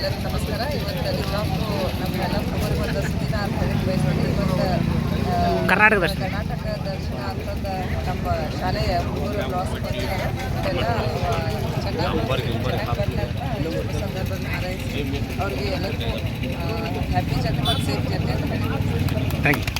ಇವತ್ತು ನಿಜವಾಗ್ಲೂ ನಮ್ಮೆಲ್ಲ ಖಬರ್ ಬಂದ ಸುದ್ದಿನ ಅಂತ ಹೇಳಿ ಬಯಸ್ತೀನಿ ಇವತ್ತು ಕರ್ನಾಟಕ ದರ್ಶನ. ಕರ್ನಾಟಕ ದರ್ಶನ ನಮ್ಮ ಶಾಲೆಯ ಮೂರು ಕ್ರಾಸ್ ಬಂದಿದ್ದಾರೆ ಅದೆಲ್ಲ ಚೆನ್ನಾಗಿ ಬರ್ಲಿ ಸಂದರ್ಭದಲ್ಲಿ ಹಾರೈಸಿ ಅವ್ರಿಗೆ ಎಲ್ಲರಿಗೂ ಹ್ಯಾಪಿ ಜರ್ನಿ ಮತ್ತು ಸೇಫ್ ಜರ್ನಿ ಅಂತ ಹೇಳಿ. Thank you